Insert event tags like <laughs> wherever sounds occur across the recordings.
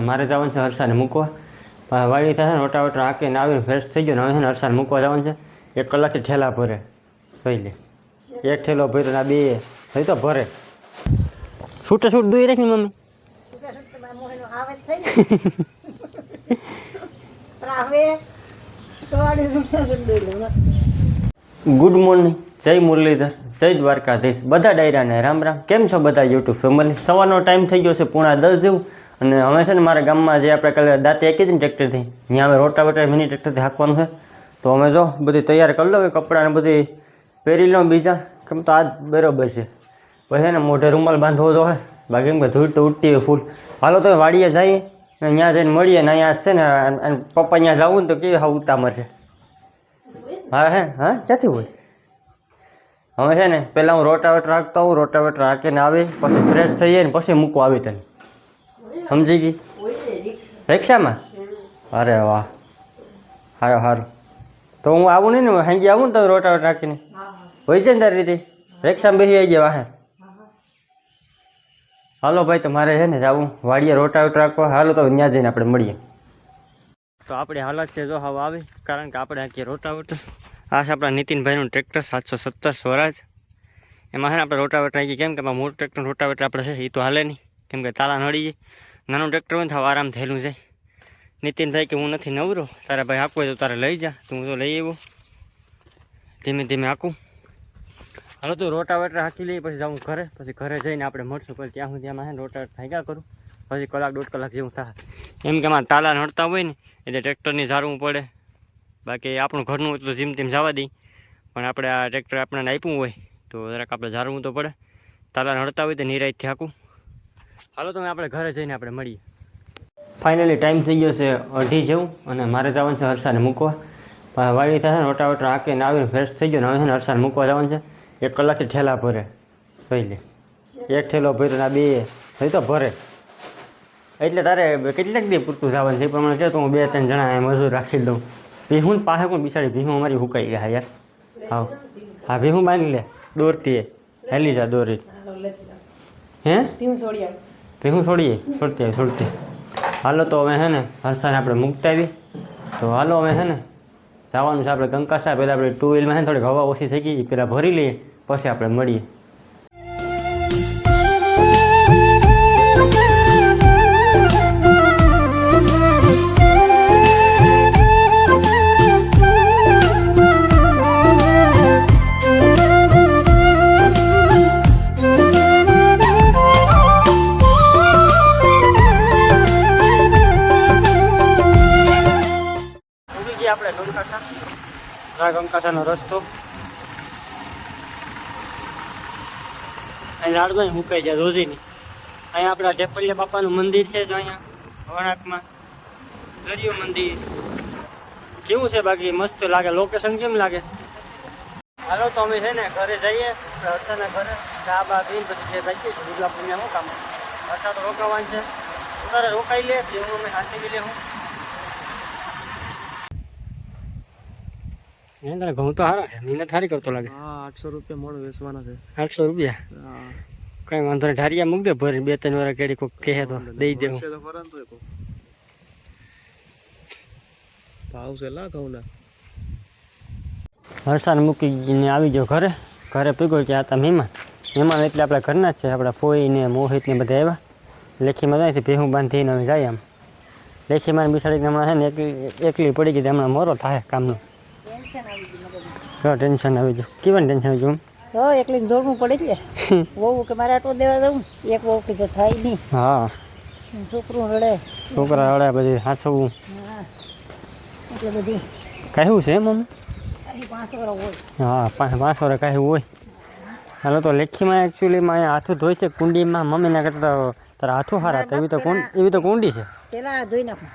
મારે જવાનું છે હર્ષાને મૂકવા પા- વાડી થશે ને વટા વટા આંકીને આવીને ફ્રેશ થઈ ગયો ને હવે છે ને હર્ષાને મૂકવા જવાનું છે એક કલાકથી ઠેલા ભરે જોઈ લે એક ઠેલો ભર્યો ને આ બે થઈ તો ભરે છૂટે છૂટ દોઈ રાખી ને મમ્મી આવે જ થઈ ને પણ હવે તો આડી રૂપિયા સુંડી લઉં ગુડ મોર્નિંગ જય મુરલીધર જય દ્વારકાધીશ બધા ડાયરાને રામ રામ કેમ છો બધા યુટ્યુબ ફેમિલી સવારનો ટાઈમ થઈ ગયો છે પૂણા દસ જેવું અને હવે છે ને મારા ગામમાં જે આપણે કાલે દાંતે એકી હતી ને ટ્રેક્ટરથી ત્યાં અમે રોટા વટા મિની ટ્રેક્ટરથી હાંકવાનું છે. તો અમે જો બધી તૈયાર કરી લો કપડાને બધી પહેરી લો બીજા. કેમ તો આજ બરોબર છે. પછી ને મોઢે રૂમાલ બાંધવો તો હોય. બાકી એમ કે ધૂળ તો ઉડતી હોય ફૂલ. હાલો તો વાડીએ જઈએ ને ત્યાં જઈને મળીએ ને અહીંયા છે ને પપ્પા ત્યાં જવું ને તો કેવી હા ઉતામર છે. હા, હે, હા, ક્યાંથી હોય? હવે છે ને પહેલાં હું રોટાવેટર રાખતો હોઉં રોટાવેટર રાખીને આવી પછી ફ્રેશ થઈએ ને પછી મૂકવા આવી તને. સમજી ગઈ? રિક્ષામાં? અરે વાહ. સારું સારું તો હું આવું નહીં ને સાંજે આવું ને તમે વોટ રાખીને? હોય છે ને તારી રીતે? રિક્ષામાં બેસી આવી જાય વાહે? હાલો ભાઈ, તો મારે છે ને આવું વાડીએ રોટાવેટર રાખવા. હાલો, તો ત્યાં જઈને આપણે મળીએ. તો આપણે હાલત છે જો હવે આવી. કારણ કે આપણે આખી રોટાવટ આ છે આપણા નીતિનભાઈનું ટ્રેક્ટર, સાતસો સત્તર સ્વરાજ. એમાં છે ને આપણે રોટાવટ આવી કેમ કે મોટું ટ્રેક્ટર રોટાવટ આપણે છે એ તો હાલે નહીં. કેમ કે તાલા નડી જાય નાનું ટ્રેક્ટર હોય તો આરામ થયેલું છે. નીતિનભાઈ કે હું નથી નવરો, તારા ભાઈ આપવું તો તારે લઈ જા, તું તો લઈ આવ્યો. ધીમે ધીમે આકું હાલો તો રોટાવેટર હાંકી લઈએ, પછી જાઉં ઘરે, પછી ઘરે જઈને આપણે મળશું, પછી ત્યાં સુધી આમાં રોટાવેટર ભાગ્યા કરું. પછી કલાક દોઢ કલાક જેવું થાય. એમ કે આમાં તાલા નડતા હોય ને, એટલે ટ્રેક્ટરની ઝારવું પડે. બાકી આપણું ઘરનું તો જેમ તેમ જવા દઈ પણ આપણે આ ટ્રેક્ટર આપણને આપ્યું હોય, તો જરાક આપણે ઝારવું તો પડે. તાલા નડતા હોય તો નિરાયતથી હાકું. હાલો તમે આપણે ઘરે જઈને આપણે મળીએ. ફાઇનલી ટાઈમ થઈ ગયો છે અઢી જેવું અને મારે જવાનું છે હર્ષાને મૂકવા. વાડી થશે ને ઓટા વટા આંકીને આવીને ફ્રેશ થઈ ગયો ને હવે છે ને હર્ષાને મૂકવા જવાનું છે. એક કલાકથી ઠેલા ભરે જોઈ લે. એક ઠેલો ભર્યો ને આ બે થઈ તો ભરે. એટલે તારે કેટલાક દી પૂરતું જવાનું છે? એ પ્રમાણે કહે તો હું બે ત્રણ જણા મજૂર રાખી દઉં. ભીહું પાસે કોણ બિચારી? ભીહું અમારી હુકાઈ ગયા યાર. હા હા ભીહું બાંધી લે. દોરતી હેલી જા દોરી. હે? ભીહું છોડી ભીહું છોડીએ, છોડતી આવી છોડતી હાલો તો હવે છે ને હર્ષાને આપણે મૂકતા આવી તો હાલો હવે છે ને, જવાનું છે આપણે કંકાસા પહેલાં આપણે ટુ વ્હીલમાં છે ને થોડીક હવા ઓછી થઈ ગઈ પહેલાં ભરી લઈએ, પછી આપણે મળીએ. આપણે કંકાસા આ કંકાસાનો રસ્તો. અહીં લાડમાં મુકાઈ જાય રોજીની. અહીંયા આપણા ઢેપલિયા બાપાનું મંદિર છે જો અહીંયા વણાકમાં દરિયો મંદિર. કેવું છે બાકી? મસ્ત લાગે. લોકેશન કેમ લાગે? હાલો તો અમે છે ને ઘરે જઈએ. હર્ષાના ઘરે. ચા બા પીને પછી જે જઈએ. છીએ દુર્ગા પૂજા હું કામ. હર્ષા તો રોકાવાનું છે. તારે રોકાઈ લે પછી અમે હાથી બી લે હું. એને તને ઘઉં તો સારા છે મહેનત સારી કરતો લાગે હા આઠસો રૂપિયા મોડ વેચવાના છે આઠસો રૂપિયા હા. કઈ વાંધો નહીં ઢારિયા મૂક દે ભરી બે ત્રણ વાર કેડી કોક કહે તો દઈ દેવું મળશે તો ખરા ને તોય કહું. ભાવ છે લા ઘઉંના હરસાને મૂકીને આવી ગયો ઘરે ઘરે પીગો કે આ તા મહેમાન મહેમાન એટલે આપણા ઘરના જ છે આપણા ફોઈ ને મોહિત ને બધા આવ્યા લેખીમાં જાય છે ભેહું બાંધીને અમે જાય આમ લેખીમાં બિસાડીને હમણાં છે ને એકલી એકલી પડી ગઈ તો હમણાં મોરો થાય કામનો મગજમાં. ટેન્શન આવી ગયું. કેવાનું ટેન્શન આવી ગયું? તો એકલી દોડવું પડે છે. <laughs> વહુ કે મારે આટો દેવા દઉં? એક વહુ કે થાય નહીં. હા. છોકરું રડે છોકરા હળે પછી હાસવું. હા. એટલે બધી કહ્યું છે મમ્મી હા પાંચ વર્ષ કાંઈ હોય. હાલો તો લેખીમાં એકચ્યુઅલીમાં અહીંયા હાથું ધોઈ છે કુંડીમાં મમ્મીના કરતા તારા હાથું હારા હતા. એવી તો કુંડ એવી તો કુંડી છે. પેલા ધોઈ નાખું.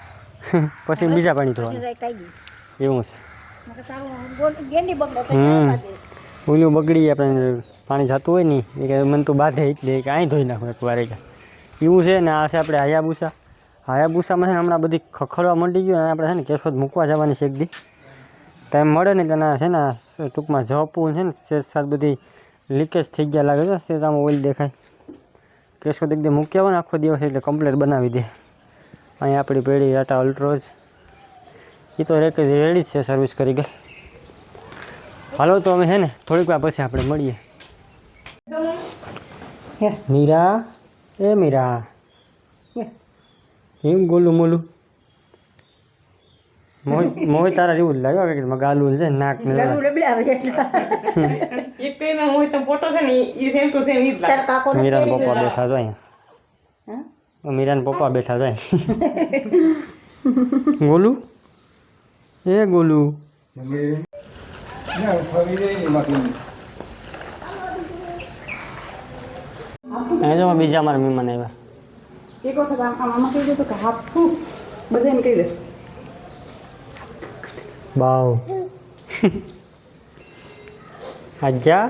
<laughs> પછી બીજા પાણી ધોવાનું. એવું છે. ઓલું બગડી આપણે પાણી જતું હોય ને એ કે મને તો બાંધે એટલે કે અહીં ધોઈ નાખું એક વારે એવું છે ને આ છે આપણે હાયાબુસા. હાયાબુસામાં છે ને હમણાં બધી ખખડવા મંડી ગયું અને આપણે છે ને કેશોદ મૂકવા જવાની છે એક દી. ટાઈમ મળે ને તેના છે ને ટૂંકમાં જપવું છે ને સાત બધી લીકેજ થઈ ગયા લાગે છે આમાં ઓઇલ દેખાય. કેશોદ એકદમ મૂક્યા હોય ને આખો દિવસ એટલે કમ્પ્લેટ બનાવી દે. અહીંયા આપણી પેઢી આટા અલ્ટ્રોજ એ તો રેક રેડી જ છે સર્વિસ કરી ગઈ હાલો તો અમે છે ને થોડીક વાર પછી આપણે મળીએ હે મીરા એ મીરા હે એમ ગોલું મોલું મોહ મોહ તારા જેવું જ લાગ્યો કે ગાલું છે નાક ને લગુ ડબલા આવે એટલે એક તો એમાં હોય તો ફોટો છે ને એ સેમ ટુ સેમ ઈ જ લાગે તારા કાકો ને મીરાના પપ્પા બેઠા જો અહીંયા હા મીરાના પપ્પા બેઠા જો અહીંયા ગોલું એ ગોલું? બીજા મારા મહેમાન આવ્યા. એક વખત આમ કહી દે તો કે હાથ બધાને કહી દે. બાવ. આજા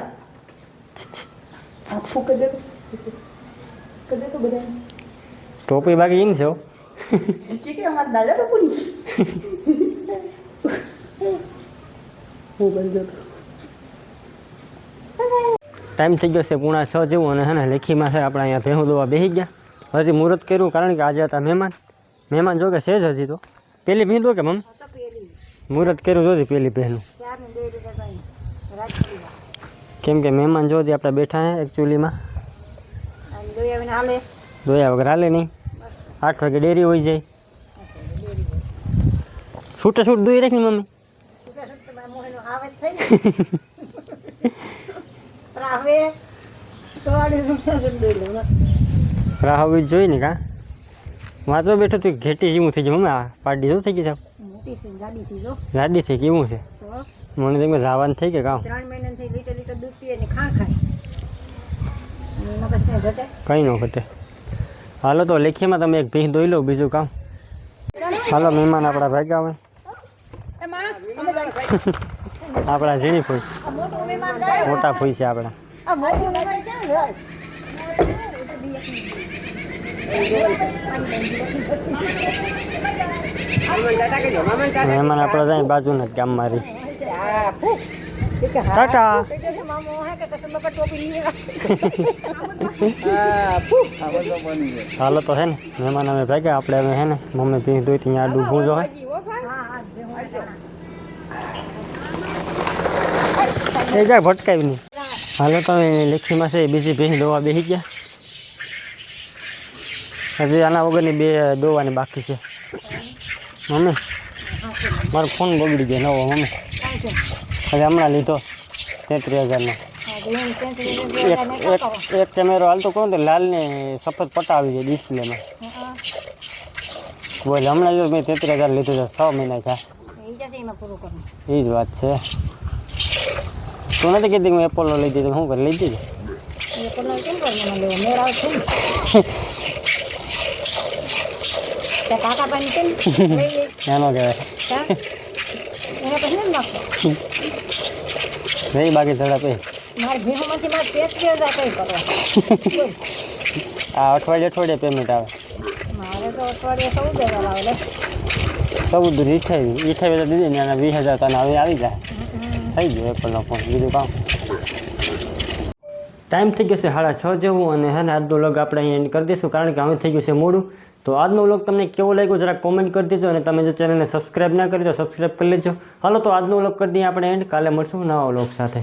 હાથ કહી દે તો. તો બધાને. ટોપી બાકી એમ છો કે કે અમાર દાદા બાપુની. હું બની જતો ટાઈમ થઈ ગયો છે પૂણા છ જેવું અને હે ને લેખીમાં છે આપણે અહીંયા ભેહું દોવા બેસી ગયા હજી મુહૂર્ત કર્યું કારણ કે આજે હતા મહેમાન મહેમાન જો કે છે જ હજી તો પેલી ભીંદો કે મમ તો પેલી મુહૂર્ત કર્યું જોતી પેલી બહેનું ચાર ને બે રીતે ભાઈ રાજકોટ કેમ કે મહેમાન જોતી આપણે બેઠા હે એકચ્યુઅલીમાં અને દોઈ આવીને હાલે દોયા વગર હાલે નહીં આઠ વાગે ડેરી હોઈ જાય છૂટે છૂટ દોઈ રાખી મમ્મી જ જોઈએ ને કાં વાંચો બેઠો તું ઘેટી જેવું થઈ ગયું મમ્મી આ પાડી શું થઈ ગઈ સાહેબ મોટી થઈ ગાડી થઈ જો ગાડી થઈ કેવું છે તો મને તેમાં જવાનું થઈ કે કાં ત્રણ મહિનાથી લીટર લીટર દૂધ પીએ ને ખાણ ખાય અને એમાં પછી કાંઈ ઘટે કંઈ ન ઘટે હાલો તો લેખીમાં તમે એક ભીંસ દોઈ લો બીજું કામ હાલો મહેમાન આપણા ભાગ્યા હોય આપણા ઝીણી ફૂઈ આ મોટું વિમાન જાય મોટા ફૂઈ છે આપણા આ મોટું વિમાન ક્યાં જાય મહેમાન આપણે જાય બાજુના જ ગામમાં રહી હા ફૂક એ કે હા ટાટા કહી દે છે મામો હે કે કસમ બકા ટોપી લઈએ હા ફૂક હાલો તો હે ને મહેમાન અમે ભાગ્યા આપણે હવે હે ને મમ્મી ભીંસ દોઈ ત્યાં આડું ભૂંજો હે એ જાય ભટકાવી નહીં. હાલો તો લેખીમાં છે બીજી ભેંસ દોવા બેસી ગયા. હજી આના વગરની બે દોવાની બાકી છે. મમ્મી મારો ફોન બગડી ગયો નવો મમ્મી. હવે હમણાં લીધો તેત્રીસ હજારનો. એક એક એક કેમેરો હાલતો કહું તો? લાલને સફેદ આવી જાય ડિસ્પ્લેમાં. બોલ હમણાં જો મેં તેત્રીસ હજાર લીધું છે છ મહિના થયા. એ જ વાત છે. તું નથી કીધી કે હું એપોલો લઈ દીધું શું કરી લઈ દીધું એ કલર કેમ કરી મને લેવો મેળ આવે છે ને તે કાકા પાણી કેમ લઈ લે એનો કહેવાય હા? એને પછી નથી નાખતો નહીં બાકી ઝડપ એ મારે ભેહુમાંથી મારે તેત્રીસ હજાર કઈ કરવા આ અઠવાડિયે અઠવાડિયે પેમેન્ટ આવે મારે તો અઠવાડિયે ચૌદ હજાર આવે લે ચૌદ અઠાવીસ અઠાવીસ હજાર દીધી ને એના વીસ હજાર તને હવે આવી જાય થઈ ગયો એક ફોન બીજું કામ? ટાઈમ થઈ ગયો છે સાડા છ જેવું અને હે ને આજનો વ્લોગ આપણે અહીંયા એન્ડ કરી દઈશું કારણ કે હવે થઈ ગયું છે મોડું. તો આજનો વ્લોગ તમને કેવો લાગ્યો જરા કોમેન્ટ કરી દેજો અને તમે જો ચેનલને સબસ્ક્રાઈબ ના કરી તો સબસ્ક્રાઈબ કરી લેજો. હાલો તો આજનો વ્લોગ કરી દઈએ આપણે એન્ડ કાલે મળશું નવા વ્લોગ સાથે.